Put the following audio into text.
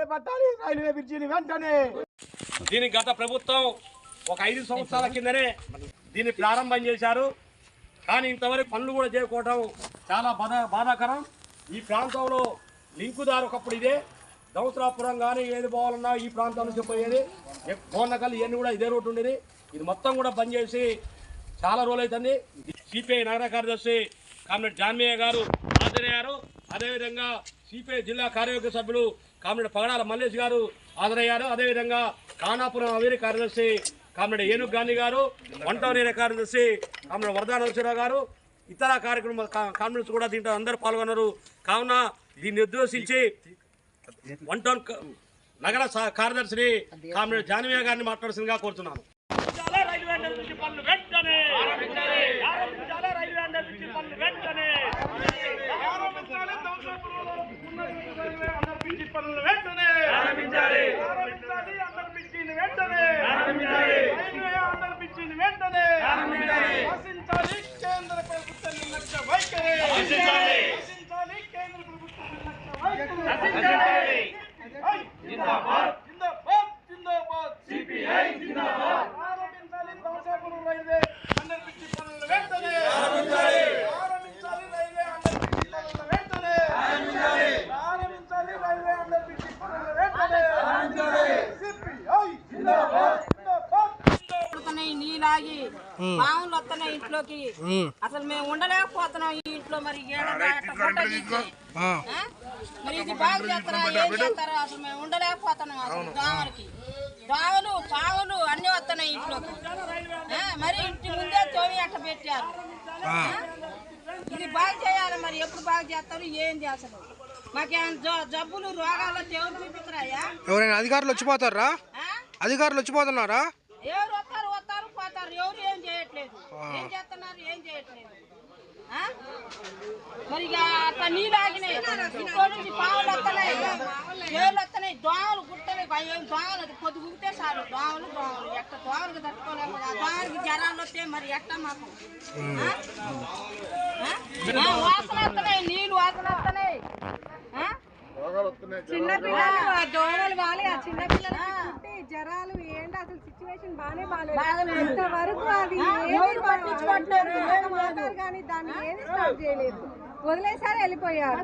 చేపట్టాలి రైల్వే బ్రిడ్జిని వెంటనే. దీని గత ప్రభుత్వం ఒక ఐదు సంవత్సరాల కిందనే దీన్ని ప్రారంభం చేశారు. కానీ ఇంతవరకు పనులు కూడా చేయకపోవడం చాలా బాధ బాధాకరం. ఈ ప్రాంతంలో లింకుదారు ఒకప్పుడు ఇదే. దౌసరాపురం కానీ ఏది పోవాలన్నా ఈ ప్రాంతం నుంచి పోయేది. కోనకల్ ఇవన్నీ కూడా ఇదే రోడ్డు ఉండేది. ఇది మొత్తం కూడా బంద్ చేసి చాలా రోజులు అవుతుంది సిపిఐ నగర కార్యదర్శి కామ్రేడ్ జాన్మయ్య గారు హాజరయ్యారు. అదేవిధంగా సిపిఐ జిల్లా కార్యవర్గ సభ్యులు కామ్రేడ్ పగడాల మల్లేష్ గారు హాజరయ్యారు. అదేవిధంగా కానాపురం అవేరి కార్యదర్శి కామ్రేడ్ ఏనుగ్ గాంధీ గారు వంటవనేర కార్యదర్శి కామ్రేడ్ వరదా గారు ఇతర కార్యక్రమ కా- కూడా దీంట్లో అందరూ పాల్గొన్నారు. కావున దీన్ని ఉద్దేశించి వన్ టౌన్ నగర కార్యదర్శిని కామ్రేడ్ జానవీయ గారిని మాట్లాడాల్సిందిగా కోరుతున్నాను రైల్వే అండర్ బ్రిడ్జి పనులు వెంటనే ఆరంభించాలి రైల్వే అండర్ బ్రిడ్జి పనులు వెంటనే ఆరంభించాలి దౌసాపురంలో ఉన్న రైల్వే అండర్ బ్రిడ్జి పనులు వెంటనే అండర్ బ్రిడ్జిని వెంటనే. ఆరంభించాలి ఆశించాలి. కేంద్ర ప్రభుత్వ నిర్లక్ష్య వైఖరి ఆశించాలి ఆశించాలి కేంద్ర ప్రభుత్వ నిర్లక్ష్య వైఖరి ఆశించాలి జిందాబాద్ జిందాబాద్ జిందాబాద్ సిపిఐ జిందాబాద్ ఆరంభించాలి దౌసాపురం రైల్వే అండర్ బ్రిడ్జి పనులు వెంటనే ఆరంభించాలి ఆరంభించాలి రైల్వే అండర్ బ్రిడ్జి పనులు వెంటనే ఆరంభించాలి ఆరంభించాలి రైల్వే అండర్ బ్రిడ్జి పనులు వెంటనే ఆరంభించాలి సిపిఐ జిందాబాద్ జిందాబాద్ నీలాగి పాములు వస్తున్నాయి ఇంట్లోకి. అసలు మేము ఉండలేకపోతున్నాం ఈ ఇంట్లో మరి? మరి ఇది బాగు చేస్తారా? ఏం చేస్తారా అసలు మేము ఉండలేకపోతున్నాం అసలు దోమలకి దోమలు పాములు అన్ని వస్తున్నాయి ఇంట్లోకి? మరి ఇంటి ముందే తోవి అట్ట పెట్టారు? ఇది బాగు చేయాలి మరి. ఎప్పుడు బాగు చేస్తారు? ఏం చేస్తారు మాకేమైనా జబ్బులు రోగాలు ఎవరైనా అధికారులు వచ్చిపోతారా? అధికారులు వచ్చిపోతున్నారా? ఎవరు? పోతారు ఎవరు ఏం చేయట్లేదు? ఏం చేస్తున్నారు? ఏం చేయట్లేదు? మరి ఇక అట్లా నీళ్ళు ఆగినాయి ఇంకో నుంచి పావులు వస్తున్నాయి ఏళ్ళు వస్తున్నాయి దోమలు గుట్టలు ఏం దోమలు కొద్ది గుగితే చాలు. దోమలు దోమలు. ఎట్ట దోమలకు తట్టుకోలేము. ఆ దోమలకి జ్వరాలు వస్తే మరి ఎట్ట మాకు? వాసన వస్తున్నాయి నీళ్ళు వాసన వస్తున్నాయి? చిన్నపిల్లలు దోమలు వాలి ఆ చిన్నపిల్లలకి పుట్టి జ్వరాలు బాగాలేదు. ఇంతవరకు అది పట్టించుకోవట్లేదు, కానీ దాన్ని ఏది స్టార్ట్ చేయలేదు. వదిలేసారి వెళ్ళిపోయారు.